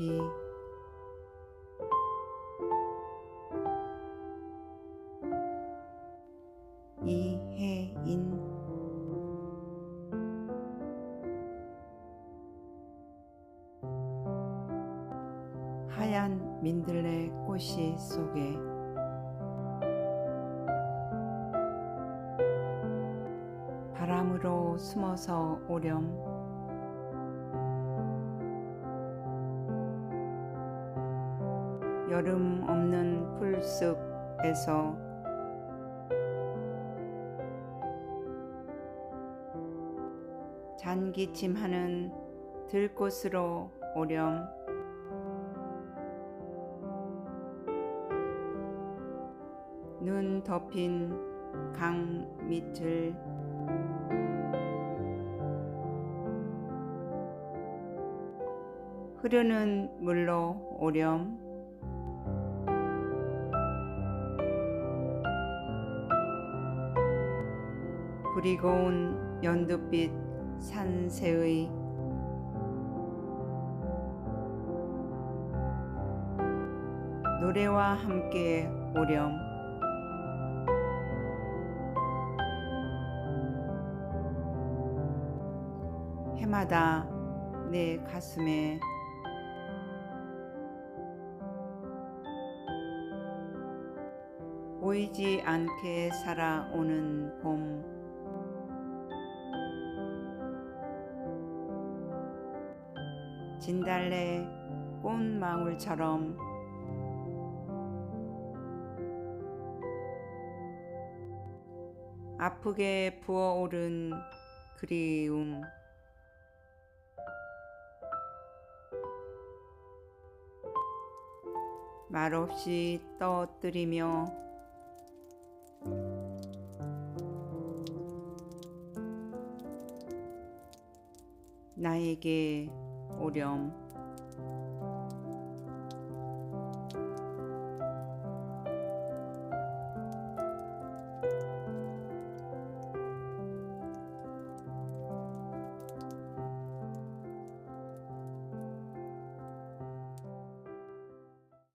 깊이 이해인. 하얀 민들레 꽃이 속에. 바람으로 숨어서 오렴 여름 없는 풀숲에서 잔기침하는 들꽃으로 오렴. 눈 덮인 강 밑을 흐르는 물로 오렴 불이 고운 연두빛 산새의 노래와 함께 오렴. 해마다 내 가슴에 보이지 않게 살아오는 봄 진달래 꽃망울처럼. 아프게 부어오른 그리움. 말없이 떠뜨리며 나에게 오렴